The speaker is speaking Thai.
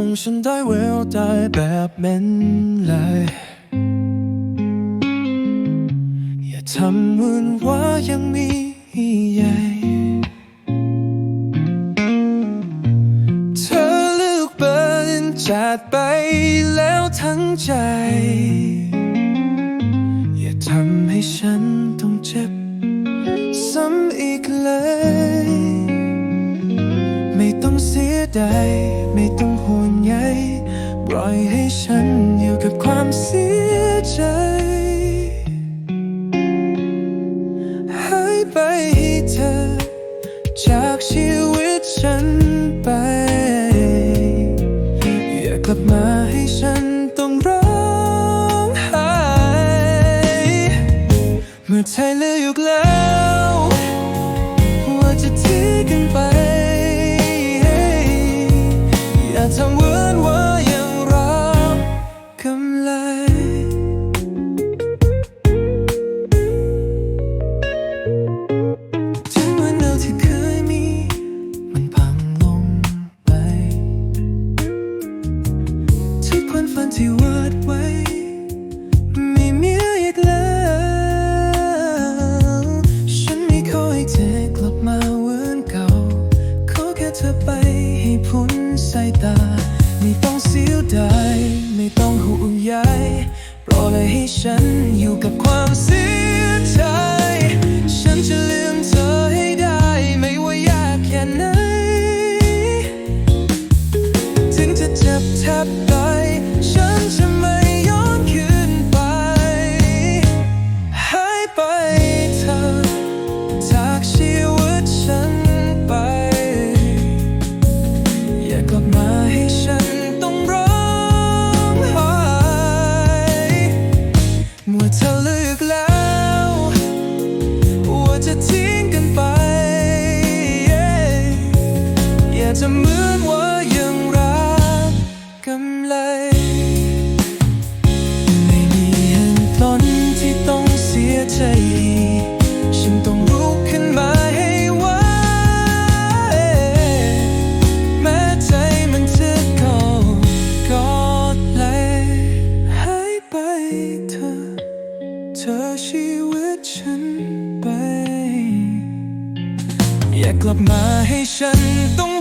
มองฉันได้แววตายแบบเม้นเลย อย่าทำเหมือนว่ายังมีใหญ่เธอเลือกเบิร์นจากไปแล้วทั้งใจ อย่าทำให้ฉันต้องเจ็บซ้ำอีกเลย เสียดายไม่ต้องห่วงใยปล่อยให้ฉันอยู่กับความเสียใจ ฝันที่วาดไว้ ไม่มีอีกแล้ว ฉันไม่ขอให้เธอกลับมาเหมือนเก่า ขอแค่เธอไปให้พ้นสายตา ไม่ต้องเสียดายไม่ต้องห่วงใยปล่อยให้ฉันอยู่กับความเสียใจฉันจะลืมเธอให้ได้ไม่ว่ายากแค่ไหน ถึงจะเจ็บแทบ ว่าเธอเลือกแล้วว่าจะทิ้งกันไปอย่าจะเหมือนว่า แค่กลับมาให้ฉันต้อง